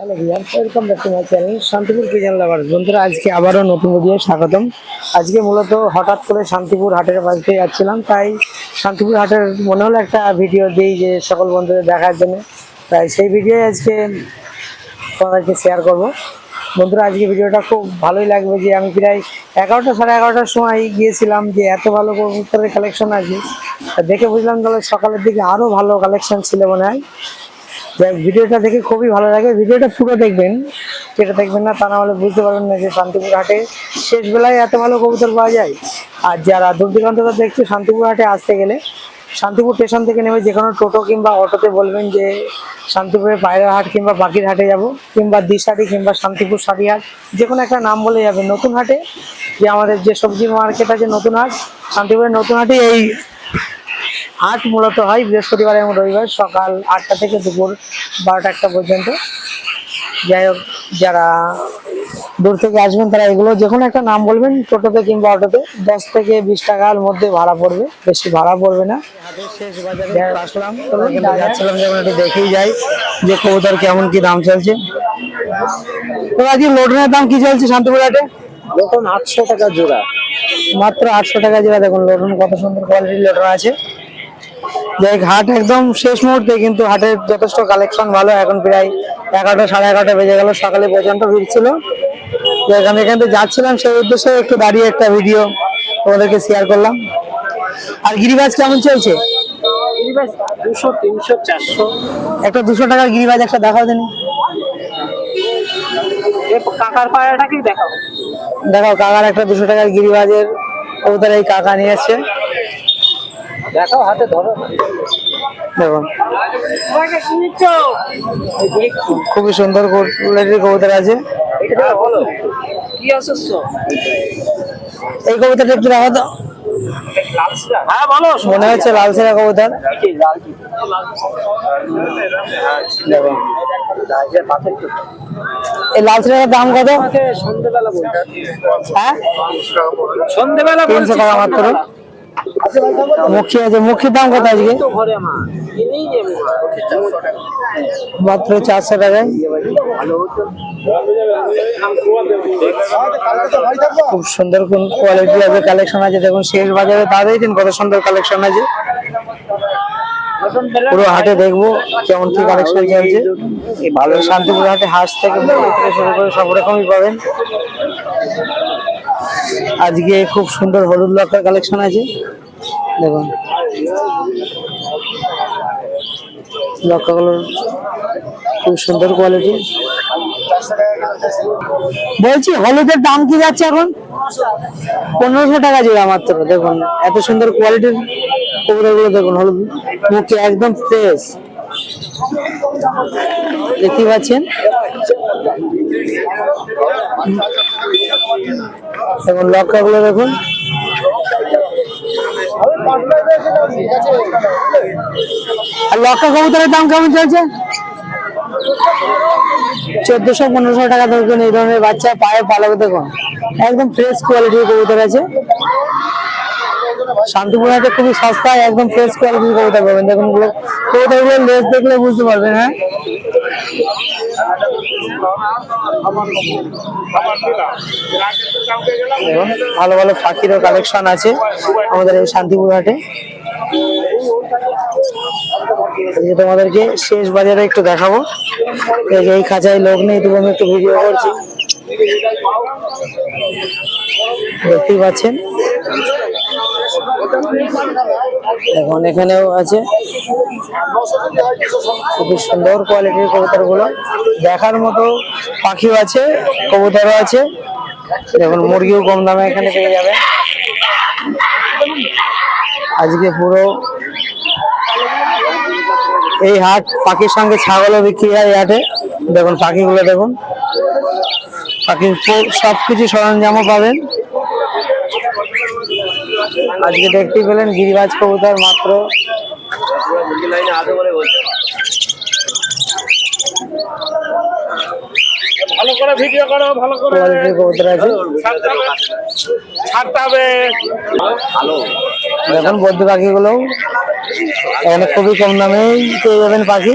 Hello viewer welcome back to my channel Shantipur pigeon lover বন্ধুরা, আজকে আবারও নতুন ভিডিও স্বাগতম। আজকে মূলত হঠাৎ করে শান্তিপুর হাটের পাশ দিয়ে যাচ্ছিলাম, তাই শান্তিপুর হাটের মনে হলো একটা ভিডিও দিই যে সকল বন্ধুদের দেখার জন্য। তাই সেই ভিডিও আজকে তোমাদেরকে শেয়ার করব। বন্ধুরা, আজকে ভিডিওটা খুব ভালোই লাগবে যে আমি প্রায় এগারোটা সাড়ে এগারোটার সময় গিয়েছিলাম যে এত ভালো কবুতরের কালেকশন আছে। দেখে বুঝলাম তাহলে সকালের দিকে আরও ভালো কালেকশন ছিল মনে হয়। যাই ভিডিওটা দেখে খুবই ভালো লাগে। ভিডিওটা পুরো দেখবেন, যেটা দেখবেন না তা না হলে বুঝতে পারবেন না যে শান্তিপুর হাটে শেষ বেলায় এত ভালো কবুতর পাওয়া যায়। আর যারা দূর দূরান্ত থেকে দেখছে, শান্তিপুর হাটে আসতে গেলে শান্তিপুর স্টেশন থেকে নেমে যে কোনো টোটো কিংবা অটোতে বলবেন যে শান্তিপুরের পায়রা হাট কিংবা বাকির হাটে যাব, কিংবা দিশারি কিংবা শান্তিপুর হাট যে কোনো একটা নাম বলে যাবে। নতুন হাটে যে আমাদের যে সবজি মার্কেট আছে নতুন হাট, শান্তিপুরের নতুন হাটে এই হাট মূলত হয় বৃহস্পতিবার এবং রবিবার সকাল আটটা থেকে দুপুর বারোটা একটা পর্যন্ত। যাই হোক যারা দূর থেকে আসবেন তারা এগুলো যে কোনো একটা নাম বলবেন টোটোতে কিংবা অটোতে। দশ থেকে বিশ টাকার মধ্যে ভাড়া পড়বে বেশি ভাড়া পড়বে না। আসলাম যাচ্ছিলাম যেমন একটু দেখেই যাই যে কবুতর কেমন কি দাম চলছে। তো আজকে লোডনের দাম কি চলছে শান্তিপুর হাটে? নতুন আটশো টাকা জোড়া। মাত্র আটশো টাকা জোড়া। দেখুন লোটন কত সুন্দর কোয়ালিটির লোটন আছে। যাই হাট একদম শেষ মুহূর্তে কিন্তু হাটের যথেষ্ট কালেকশন ভালো। এখন প্রায় এগারোটা সাড়ে এগারোটা বেজে গেল সকালে পর্যন্ত ভিড় ছিল। তো এখানে এখান থেকে যাচ্ছিলাম সেই উদ্দেশ্যে একটু দাঁড়িয়ে একটা ভিডিও তোমাদেরকে শেয়ার করলাম। আর গিরিবাজ কেমন চলছে? একটা দুশো টাকার গিরিবাজ একটা দেখাও দিন। কাকার দেখাও। দেখাও কাকার একটা দুশো টাকার গিরিবাজের কবুতর এই কাকা নিয়ে এসছে। দেখাও হাতে ধরো। দেখুন খুবই সুন্দর কোয়ালিটির কবুতর আছে। বলো? কি অসুস্থ? এই কবুতরটা একটু দেখা তো। হ্যাঁ বলো মনে হচ্ছে লাল সেরা কবুতর। এই লাল সেরার দাম কত? সন্ধ্যেবেলা হ্যাঁ? সন্ধ্যেবেলা তিনশো টাকা মাত্র। মুখী আছে মুখির দাম কত আজকে মাত্র চারশো টাকায়। খুব সুন্দর কোন কোয়ালিটি আছে কালেকশন আছে। দেখুন শেষ বাজারে তাদের দিন কত সুন্দর কালেকশন আছে। পুরো হাটে দেখব কেমন কি কালেকশন চলছে। ভালো শান্তিপুর হাটে হাঁস থেকে শুরু করে সব রকমই পাবেন। আজকে খুব সুন্দর হলুদ লঙ্কার কালেকশন আছে। দেখুন। লঙ্কাগুলোর খুব সুন্দর কোয়ালিটি বলছি, হলুদের দাম কি যাচ্ছে এখন? পনেরোশো টাকা জোড়া মাত্র, দেখুন। এত সুন্দর কোয়ালিটির কবুতরগুলো, দেখুন, হলুদ মুখে একদম ফ্রেশ দেখতে পাচ্ছেন? দেখুন লক্কাগুলো দেখুন আর লক্কা কবুতরের দাম কেমন চলছে? চোদ্দশো, পনেরোশো টাকা ধরবেন এই ধরনের বাচ্চা পায়ে পালাবে দেখুন। একদম ফ্রেশ কোয়ালিটির কবুতর আছে। শান্তিপুর হাটে খুবই সস্তায় একদম ফ্রেশ কোয়ালিটির কবুতর পাবেন। দেখুনগুলো কবুতরগুলো লেস দেখলে বুঝতে পারবেন হ্যাঁ? ভালো ভালো পাখিরও কালেকশন আছে আমাদের এই শান্তিপুর হাটে। তোমাদেরকে শেষ বাজারে একটু দেখাবো। এই যে এই খাঁচায় লোক নেই তবু আমি একটু ভিডিও করছি। দেখতেই পাচ্ছেন। এখন এখানেও আছে। খুবই সুন্দর কোয়ালিটির কবুতরগুলো দেখার মতো পাখিও আছে, কবুতরও আছে। দেখুন, মুরগিও কম দামে এখানে পেয়ে যাবে আজকে পুরো এই হাট পাখির সঙ্গে ছাগলও বিক্রি হয় এই হাটে। দেখুন, পাখিগুলো দেখুন। পাখির সবকিছু সরঞ্জামও পাবেন। আজকে দেখতে পেলেন গিরিবাজ কবুতর মাত্র। ভালো করে ভিডিও করো ভালো করে দেখুন বদ্যি পাখিগুলো এখানে খুবই কম দামেই পেয়ে যাবেন পাখি।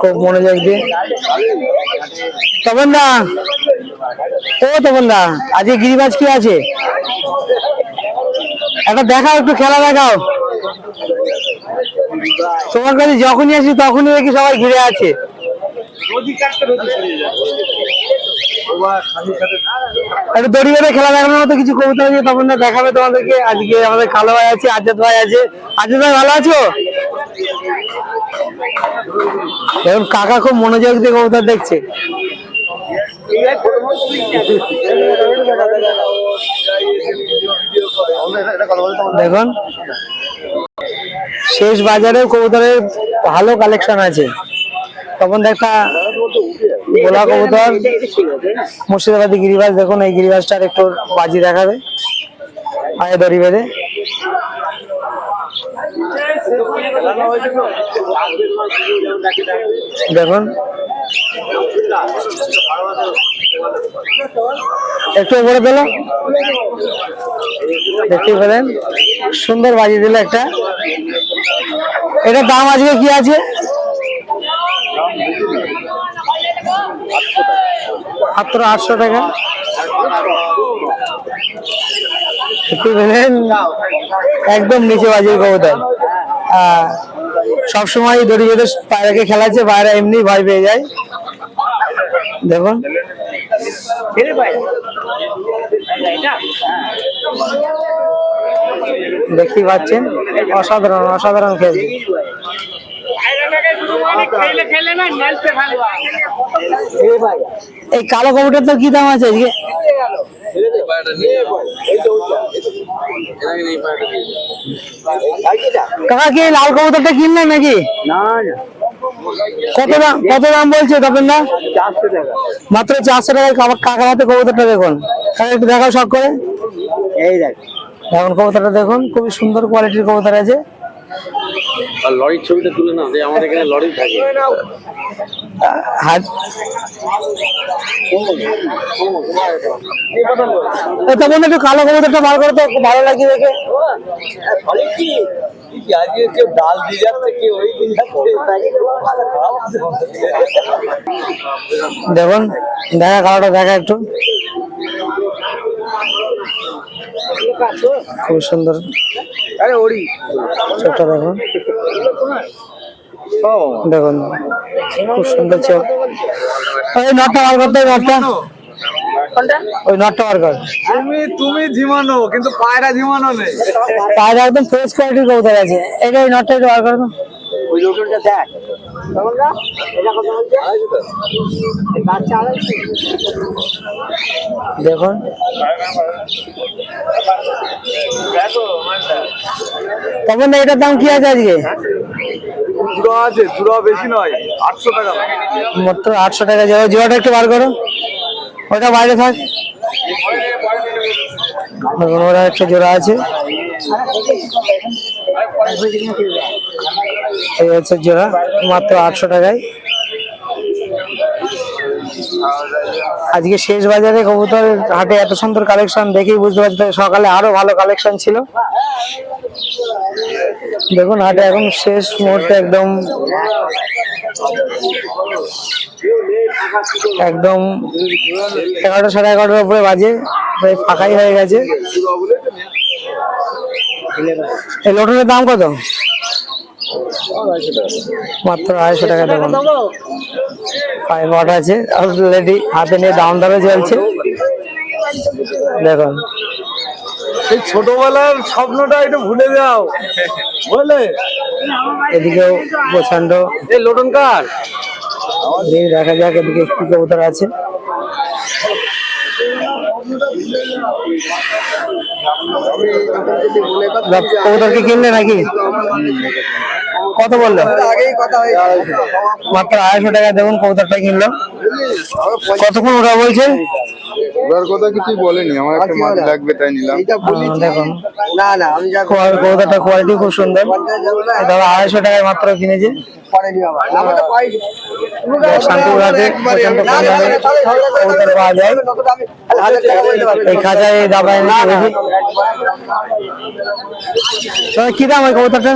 খুব মনোযোগ দিয়ে। তপনদা, ও তপনদা, আজকে গিরিবাজ কি আছে? একটা দেখাও, একটু খেলা দেখাও। তোমার কাছে যখনই আসি, তখনই দেখি সবাই ঘিরে আছে। একটু দড়ি বেঁধে খেলা দেখানোর মতো কিছু কবিতা আছে, তখন দেখাবে তোমাদেরকে। আজকে আমাদের কালো ভাই আছে, আজাদ ভাই আছে। আজাদ ভাই, ভালো আছো? দেখুন, কাকা খুব মনোযোগ দিয়ে কবুতর দেখছে। দেখুন, শেষ বাজারেও কবুতরের ভালো কালেকশন আছে। তখন একটা গোলা কবুতর মুর্শিদাবাদী গিরিবাজ দেখুন এই গিরিবাজটার একটু বাজি দেখাবে। আয় দড়ি বেঁধে। দেখুন। একটু উপরে দিল দেখতে পেলেন। সুন্দর বাজি দিল একটা। এটার দাম আজকে কি আছে? মাত্র আটশো টাকা। একদম নিচে বাজির কবুতর। সবসময় দড়ি বেঁধে পায়রাকে খেলাচ্ছে পায়রা এমনি ভয় পেয়ে যায়। দেখুন। দেখতেই পাচ্ছেন, অসাধারণ অসাধারণ খেলছে। এই কালো কবুটার তো কি দাম আছে আজকে? কাকা কি লাল কবুতরটা কিনলেন নাকি? না কত দাম কত দাম বলছে তপন দা? মাত্র চারশো টাকায় কাকা- কাকার হাতে কবুতরটা দেখুন। কাকা একটু দেখাও শখ করে। এই দেখ। এখন কবুতরটা দেখুন খুবই সুন্দর কোয়ালিটির কবুতর আছে। আর লরির ছবিটা তুলে নাও যে আমাদের এখানে লরি থাকে। দা একটু কালো কবুতরটা বার করে তো খুব ভালো লাগে দেখে। আজকে কেউ ডাল দিয়ে যাচ্ছে কেউ ওই দিয়ে দেখুন দেখা কালোটা দেখা একটু। খুব সুন্দর। আরে চোখটা দেখুন। দেখুন খুব সুন্দর চোখ। ওই নটটা বার করতে নটটা। ওই নটটা বার কর। তুমি তুমি ঝিমানো কিন্তু পায়রা ঝিমানো নেই। পায়রা একদম ফ্রেশ কোয়ালিটির কবুতর আছে। এটা ওই নটটা একটু বার করো তো। ওই লোকটা দেখ। দেখুন। তখন এটার দাম কি আছে আজকে? চূড়া আছে চূড়া বেশি নয় আটশো টাকা। মাত্র আটশো টাকা যাবে জোড়াটা একটু বার করো ওটা বাইরে থাক। দেখুন ওরা একটা জোড়া আছে। এই হচ্ছে জোড়া মাত্র আটশো টাকায়। আজকে শেষ বাজারে কবুতর হাটে এত সুন্দর কালেকশন দেখেই বুঝতে পারছি। সকালে আরও ভালো কালেকশন ছিল। দেখুন, হাটে এখন শেষ মুহূর্তে একদম একদম এগারোটা সাড়ে এগারোটার উপরে বাজে, প্রায় ফাঁকাই হয়ে গেছে। এই লোটনের দাম কত? মাত্র আড়াইশো টাকা দেখুন ফাইভ ওয়াট আছে। অলরেডি হাতে নিয়ে দাম দরে চলছে। দেখুন। এই ছোটবেলার স্বপ্নটা একটু ভুলে যাও। বুঝলে এদিকেও প্রচণ্ড এই লোটন কার? দেখা যাক এদিকে কি কবুতর আছে। কবুতর কি কিনলে নাকি? কত বলল আগেই কথা হয়ে মাত্র আড়াইশো টাকা দেখুন কবুতরটা কিনলো কতক্ষণ ওটা বলছে ওর কথা কিছুই বলেনি আমার একটা মাছ লাগবে তাই নিলাম এইটা বলি আহ, দেখুন না না আমি যা কবুতরটা কোয়ালিটি খুব সুন্দর দাদা আড়াইশো টাকায় মাত্র কিনেছে কি দাম ওই কবুতরটা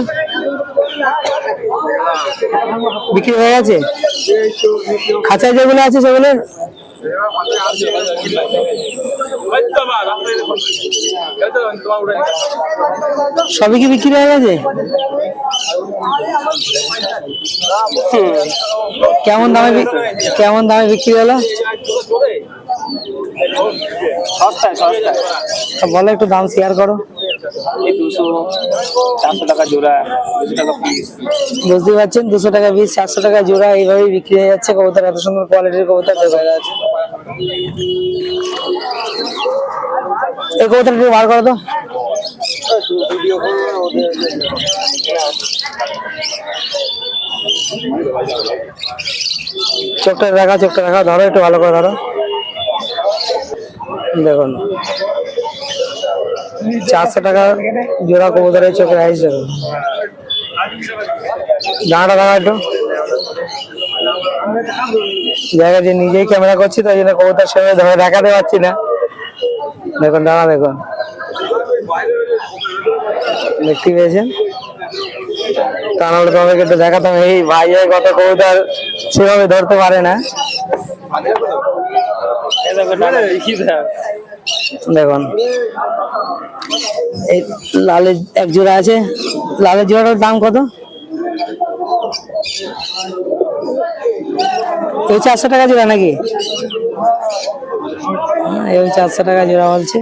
বিক্রি হয়ে গেছে? খাঁচায় যেগুলো আছে সেগুলো? সবই কি বিক্রি হয়ে গেছে? কেমন দামে কেমন দামে বিক্রি হলো? বলো একটু দাম শেয়ার করো। চারশো টাকা জোড়া বুঝতে পারছেন? দুশো টাকা চারশো জোড়া, এইভাবেই বিক্রি হয়ে যাচ্ছে। এত সুন্দর কোয়ালিটির একটু চোখটা দেখা চোখটা দেখা ধরো, একটু ভালো করে ধরো। দেখুন। চারশো টাকা জোড়া কবুতরের চোখের আইস দেখুন দাঁড়া দাঁড়া একটু। জায়গা যে নিজেই ক্যামেরা করছি, তাই জন্য কবুতর সেভাবে ধরে দেখাতে পারছি না। দেখুন, দাঁড়া দেখুন। দেখতে পেয়েছেন? তা নাহলে তোমাদেরকে একটু দেখাতাম, এই ভাই এই কত কবুতর সেভাবে ধরতে পারে না। দেখুন। এই লালের এক জোড়া আছে। লালের জোড়াটার দাম কত? এই চারশো টাকা জোড়া নাকি? হ্যাঁ, এই চারশো টাকা জোড়া বলছে।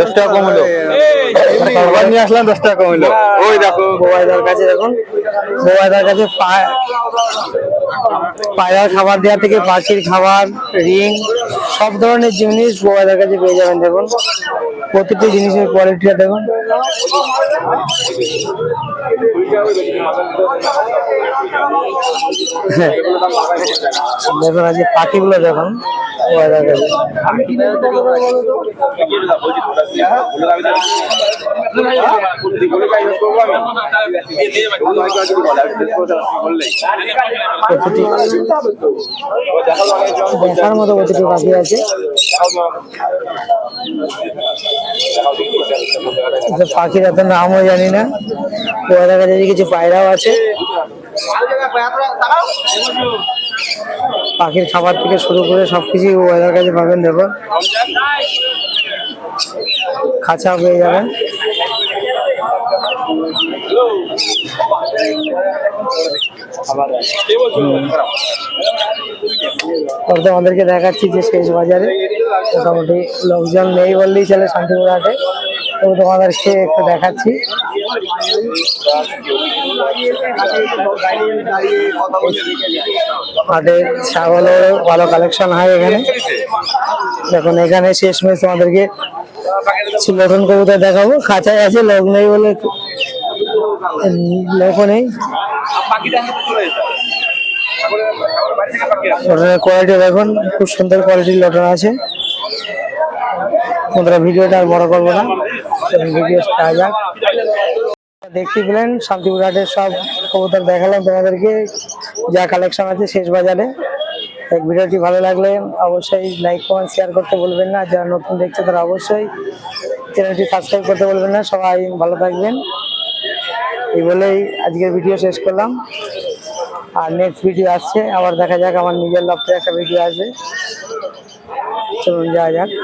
দশ টাকা কম হলো। খাবার নিয়ে আসলাম দশ টাকা কম হলো। ওই দেখো বোবাইদার কাছে দেখুন। বোবাইদার কাছে পায়রার খাবার দেওয়া থেকে পাখির খাবার রিং সব ধরনের জিনিস বোবাইদার কাছে পেয়ে যাবেন দেখুন। প্রতিটি জিনিসের কোয়ালিটিটা দেখুন। হ্যাঁ। দেখুন আজকে পাখিগুলো দেখুন দেখার মতো প্রতিটি পাখি আছে। পাখির এত নামও জানি না। ওদের কাছে কিছু পায়রাও আছে। পাখির খাবার থেকে শুরু করে সবকিছু ওদের কাছে পাবেন, দেখুন। খাঁচা পেয়ে যাবেন। তোমাদেরকে দেখাচ্ছি যে শেষ বাজারে। মোটামুটি লোকজন নেই বললেই চলে শান্তিপুর হাটে তো তোমাদেরকে একটু দেখাচ্ছি। হাটে ছাগলের ভালো কালেকশন হয় এখানে। দেখুন, এখানে শেষমেশ তোমাদেরকে নতুন কবুতর দেখাবো। খাঁচায় আছে, লোক নেই বলে লোকও নেই। কোয়ালিটি দেখুন, খুব সুন্দর কোয়ালিটির লটন আছে। বন্ধুরা ভিডিওটা আর বড় করব না। ভিডিও স্টার্ট যাক দেখতে পেলেন, শান্তিপুর হাটের সব কবুতর দেখালাম তোমাদেরকে। যা কালেকশন আছে শেষ বাজারে। ভিডিওটি ভালো লাগলে অবশ্যই লাইক কমেন্ট শেয়ার করতে বলবেন না। যারা নতুন দেখছে তারা অবশ্যই চ্যানেলটি সাবস্ক্রাইব করতে বলবেন না। সবাই ভালো থাকবেন। এই বলেই আজকের ভিডিও শেষ করলাম। আর নেক্সট ভিডিও আসছে, আবার দেখা যাক, আমার নিজের লফটে একটা ভিডিও আসবে। চলুন, যাওয়া যাক।